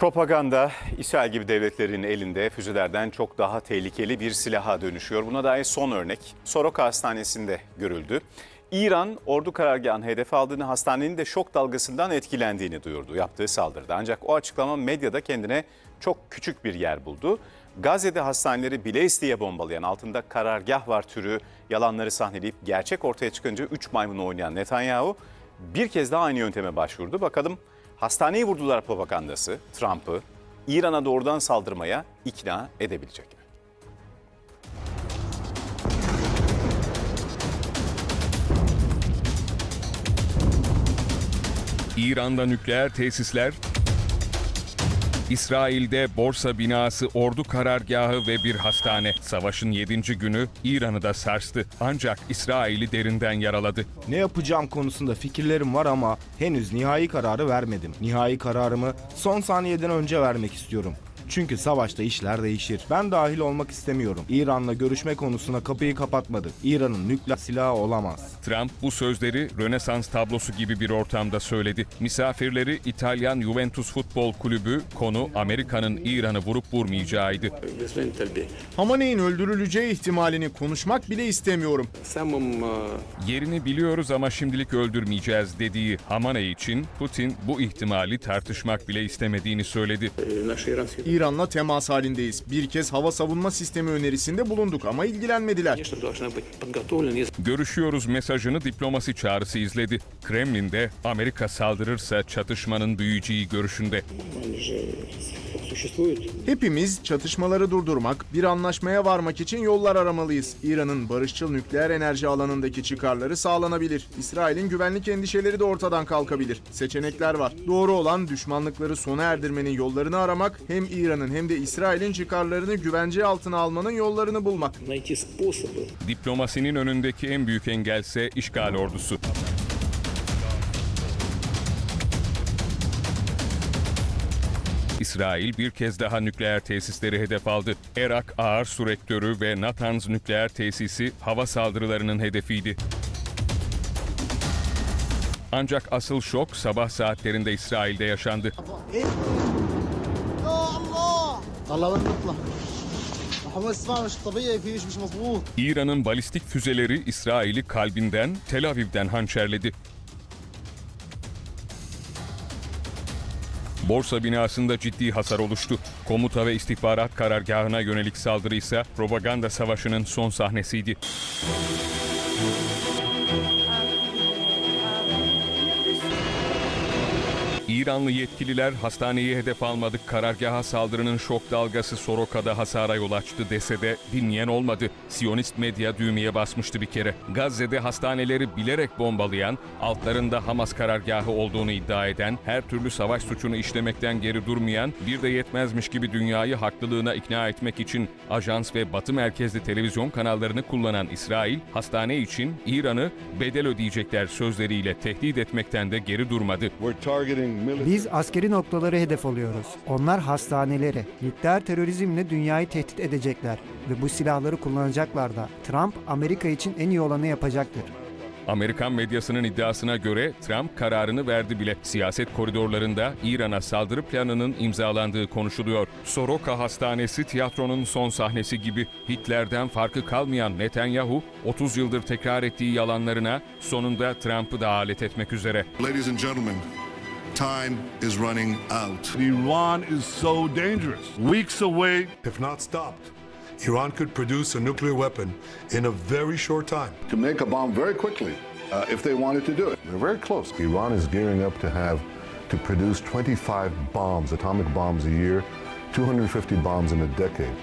Propaganda İsrail gibi devletlerin elinde füzelerden çok daha tehlikeli bir silaha dönüşüyor. Buna dair son örnek Soroka Hastanesi'nde görüldü. İran ordu karargahını hedef aldığını, hastanenin de şok dalgasından etkilendiğini duyurdu yaptığı saldırıda. Ancak o açıklama medyada kendine çok küçük bir yer buldu. Gazze'de hastaneleri bile isteye bombalayan altında karargah var türü yalanları sahneleyip gerçek ortaya çıkınca 3 maymunu oynayan Netanyahu bir kez daha aynı yönteme başvurdu. Bakalım hastaneyi vurdular propagandası Trump'ı İran'a doğrudan saldırmaya ikna edebilecek mi? İran'da nükleer tesisler, İsrail'de borsa binası, ordu karargahı ve bir hastane. Savaşın 7. günü İran'ı da sarstı. Ancak İsrail'i derinden yaraladı. Ne yapacağım konusunda fikirlerim var ama henüz nihai kararı vermedim. Nihai kararımı son saniyeden önce vermek istiyorum. Çünkü savaşta işler değişir. Ben dahil olmak istemiyorum. İran'la görüşme konusuna kapıyı kapatmadık. İran'ın nükleer silahı olamaz. Trump bu sözleri Rönesans tablosu gibi bir ortamda söyledi. Misafirleri İtalyan Juventus Futbol Kulübü konu Amerika'nın İran'ı vurup vurmayacağıydı. Hamaney'in öldürüleceği ihtimalini konuşmak bile istemiyorum. Yerini biliyoruz ama şimdilik öldürmeyeceğiz dediği Hamaney için Putin bu ihtimali tartışmak bile istemediğini söyledi. Ee, İran İran'la temas halindeyiz. Bir kez hava savunma sistemi önerisinde bulunduk ama ilgilenmediler. Görüşüyoruz mesajını diplomasi çağrısı izledi. Kremlin'de Amerika saldırırsa çatışmanın büyüyeceği görüşünde. Hepimiz çatışmaları durdurmak, bir anlaşmaya varmak için yollar aramalıyız. İran'ın barışçıl nükleer enerji alanındaki çıkarları sağlanabilir. İsrail'in güvenlik endişeleri de ortadan kalkabilir. Seçenekler var. Doğru olan düşmanlıkları sona erdirmenin yollarını aramak, hem İran'ın hem de İsrail'in çıkarlarını güvence altına almanın yollarını bulmak. Diplomasinin önündeki en büyük engelse işgal ordusu. İsrail bir kez daha nükleer tesisleri hedef aldı. Erak Ağır Su Rektörü ve Natanz Nükleer Tesisi hava saldırılarının hedefiydi. Ancak asıl şok sabah saatlerinde İsrail'de yaşandı. İran'ın balistik füzeleri İsrail'i kalbinden, Tel Aviv'den hançerledi. Borsa binasında ciddi hasar oluştu. Komuta ve istihbarat karargahına yönelik saldırı ise propaganda savaşının son sahnesiydi. İranlı yetkililer hastaneyi hedef almadık, karargaha saldırının şok dalgası Soroka'da hasara yol açtı dese de dinleyen olmadı. Siyonist medya düğmeye basmıştı bir kere. Gazze'de hastaneleri bilerek bombalayan, altlarında Hamas karargahı olduğunu iddia eden, her türlü savaş suçunu işlemekten geri durmayan, bir de yetmezmiş gibi dünyayı haklılığına ikna etmek için ajans ve batı merkezli televizyon kanallarını kullanan İsrail, hastane için İran'ı bedel ödeyecekler sözleriyle tehdit etmekten de geri durmadı. Biz askeri noktaları hedef alıyoruz. Onlar hastaneleri. Nükleer terörizmle dünyayı tehdit edecekler ve bu silahları kullanacaklar da. Trump Amerika için en iyi olanı yapacaktır. Amerikan medyasının iddiasına göre Trump kararını verdi bile. Siyaset koridorlarında İran'a saldırı planının imzalandığı konuşuluyor. Soroka Hastanesi tiyatronun son sahnesi gibi Hitler'den farkı kalmayan Netanyahu 30 yıldır tekrar ettiği yalanlarına sonunda Trump'ı da alet etmek üzere. Ladies and gentlemen, time is running out. Iran is so dangerous. Weeks away, If not stopped, Iran could produce a nuclear weapon in a very short time. To make a bomb very quickly, uh, if they wanted to do it. They're very close. Iran is gearing up to have to produce 25 bombs, atomic bombs a year, 250 bombs in a decade.